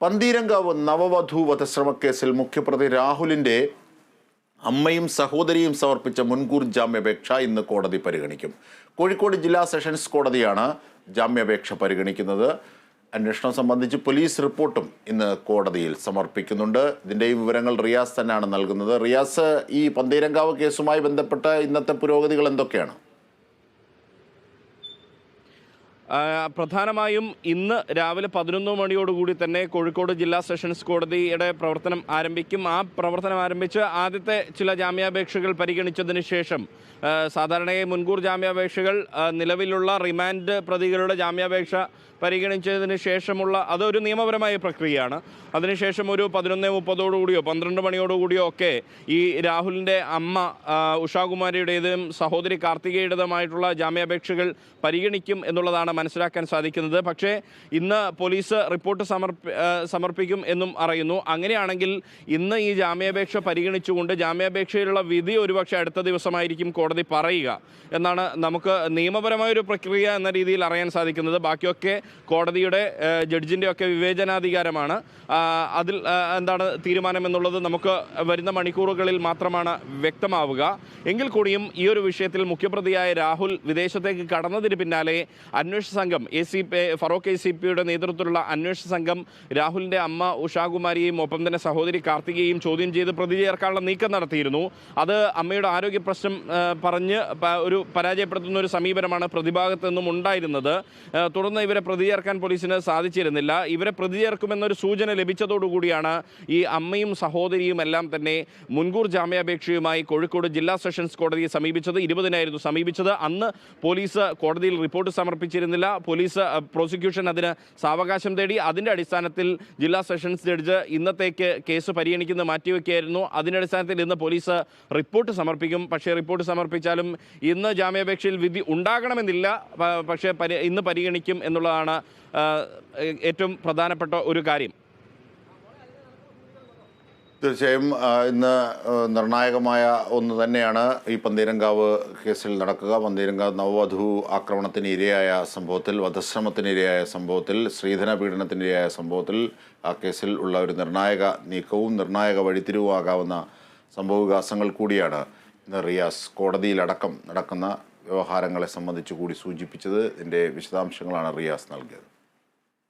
പന്തീരങ്കാവ് നവവധു വധശ്രമക്കേസിൽ മുഖ്യപ്രതി രാഹുലിന്റെ അമ്മയും സഹോദരിയും സമർപ്പിച്ച മുൻകൂർ ജാമ്യാപേക്ഷ ഇന്ന് കോടതി പരിഗണിക്കും. കോഴിക്കോട് ജില്ലാ സെഷൻസ് കോടതിയാണ് ജാമ്യാപേക്ഷ പരിഗണിക്കുന്നത്. അന്വേഷണം സംബന്ധിച്ച് പോലീസ് റിപ്പോർട്ടും ഇന്ന് കോടതിയിൽ സമർപ്പിക്കുന്നുണ്ട്. ഇതിന്റെയും വിവരങ്ങൾ റിയാസ് തന്നെയാണ് നൽകുന്നത്. റിയാസ് ഈ പന്തീരങ്കാവ് കേസുമായി ബന്ധപ്പെട്ട ഇന്നത്തെ പുരോഗതികൾ എന്തൊക്കെയാണ് ആ, പ്രധാനമായും ഇന്ന് രാവിലെ പതിനൊന്ന് മണിയോടുകൂടി തന്നെ കോഴിക്കോട് ജില്ലാ സെഷൻസ് കോടതിയുടെ പ്രവർത്തനം ആരംഭിക്കും. ആ പ്രവർത്തനം ആരംഭിച്ച് ആദ്യത്തെ ചില ജാമ്യാപേക്ഷകൾ പരിഗണിച്ചതിന് ശേഷം സാധാരണയായി മുൻകൂർ ജാമ്യാപേക്ഷകൾ നിലവിലുള്ള റിമാൻഡ് പ്രതികളുടെ ജാമ്യാപേക്ഷ പരിഗണിച്ചതിന് ശേഷമുള്ള അതൊരു നിയമപരമായ പ്രക്രിയയാണ്. അതിനുശേഷം ഒരു പതിനൊന്ന് മുപ്പതോടുകൂടിയോ പന്ത്രണ്ട് മണിയോടുകൂടിയോ ഒക്കെ ഈ രാഹുലിന്റെ അമ്മ ഉഷാകുമാരിയുടേതും സഹോദരി കാർത്തികയുടേതുമായിട്ടുള്ള ജാമ്യാപേക്ഷകൾ പരിഗണിക്കും എന്നുള്ളതാണ് മനസ്സിലാക്കാൻ സാധിക്കുന്നത്. പക്ഷേ ഇന്ന് പോലീസ് റിപ്പോർട്ട് സമർപ്പി സമർപ്പിക്കും എന്നും അറിയുന്നു. അങ്ങനെയാണെങ്കിൽ ഇന്ന് ഈ ജാമ്യാപേക്ഷ പരിഗണിച്ചുകൊണ്ട് ജാമ്യാപേക്ഷയിലുള്ള വിധി ഒരുപക്ഷെ അടുത്ത ദിവസമായിരിക്കും കോടതി പറയുക എന്നാണ് നമുക്ക് നിയമപരമായ ഒരു പ്രക്രിയ എന്ന രീതിയിൽ അറിയാൻ സാധിക്കുന്നത്. ബാക്കിയൊക്കെ കോടതിയുടെ ജഡ്ജിന്റെ ഒക്കെ വിവേചനാധികാരമാണ്. അതിൽ എന്താണ് തീരുമാനം എന്നുള്ളത് നമുക്ക് വരുന്ന മണിക്കൂറുകളിൽ മാത്രമാണ് വ്യക്തമാവുക. എങ്കിൽ കൂടിയും ഈ ഒരു വിഷയത്തിൽ മുഖ്യപ്രതിയായ രാഹുൽ വിദേശത്തേക്ക് കടന്നതിന് പിന്നാലെ അന്വേഷണ സംഘം A C P Feroke A C പിയുടെ നേതൃത്വത്തിലുള്ള അന്വേഷണ സംഘം രാഹുലിന്റെ അമ്മ ഉഷാകുമാരിയെയും ഒപ്പം തന്നെ സഹോദരി കാർത്തികയെയും ചോദ്യം ചെയ്ത് പ്രതി ചേർക്കാനുള്ള നീക്കം നടത്തിയിരുന്നു. അത് അമ്മയുടെ ആരോഗ്യ പ്രശ്നം പറഞ്ഞ് ഒരു പരാജയപ്പെടുത്തുന്ന ഒരു സമീപനമാണ് പ്രതിഭാഗത്ത് നിന്നും ഉണ്ടായിരുന്നത്. തുടർന്ന് ഇവരെ പ്രതി ചേർക്കാൻ പോലീസിന് സാധിച്ചിരുന്നില്ല. ഇവരെ പ്രതി ചേർക്കുമെന്നൊരു സൂചന ലഭിച്ചതോടുകൂടിയാണ് ഈ അമ്മയും സഹോദരിയും എല്ലാം തന്നെ മുൻകൂർ ജാമ്യാപേക്ഷയുമായി കോഴിക്കോട് ജില്ലാ സെഷൻസ് കോടതിയെ സമീപിച്ചത് ഇരുപതിനായിരുന്നു സമീപിച്ചത്. അന്ന് പോലീസ് കോടതിയിൽ റിപ്പോർട്ട് സമർപ്പിച്ചിരുന്നില്ല. പോലീസ് പ്രോസിക്യൂഷൻ അതിന് സാവകാശം തേടി. അതിന്റെ അടിസ്ഥാനത്തിൽ ജില്ലാ സെഷൻസ് ജഡ്ജ് ഇന്നത്തേക്ക് കേസ് പരിഗണിക്കുന്നത് മാറ്റിവെക്കുകയായിരുന്നു. അതിന്റെ അടിസ്ഥാനത്തിൽ ഇന്ന് പോലീസ് റിപ്പോർട്ട് സമർപ്പിക്കും. പക്ഷേ റിപ്പോർട്ട് സമർപ്പിച്ചാലും ഇന്ന് ജാമ്യാപേക്ഷയിൽ വിധി ഉണ്ടാകണമെന്നില്ല. പക്ഷേ ഇന്ന് പരിഗണിക്കും എന്നുള്ളതാണ് ഏറ്റവും പ്രധാനപ്പെട്ട ഒരു കാര്യം. തീർച്ചയായും ഇന്ന് നിർണായകമായ ഒന്ന് തന്നെയാണ് ഈ പന്തീരങ്കാവ് കേസിൽ നടക്കുക. പന്തീരങ്കാവ് നവവധു ആക്രമണത്തിന് ഇരയായ സംഭവത്തിൽ വധശ്രമത്തിന് ഇരയായ സംഭവത്തിൽ സ്ത്രീധന പീഡനത്തിന് ഇരയായ സംഭവത്തിൽ ആ കേസിൽ ഉള്ള ഒരു നിർണായക നീക്കവും നിർണായക വഴിത്തിരിവുമാകാവുന്ന സംഭവവികാസങ്ങൾ കൂടിയാണ് ഇന്ന് റിയാസ് കോടതിയിലടക്കം നടക്കുന്ന വ്യവഹാരങ്ങളെ സംബന്ധിച്ച് കൂടി സൂചിപ്പിച്ചത്. ഇതിന്റെ വിശദാംശങ്ങളാണ് റിയാസ് നൽകിയത്.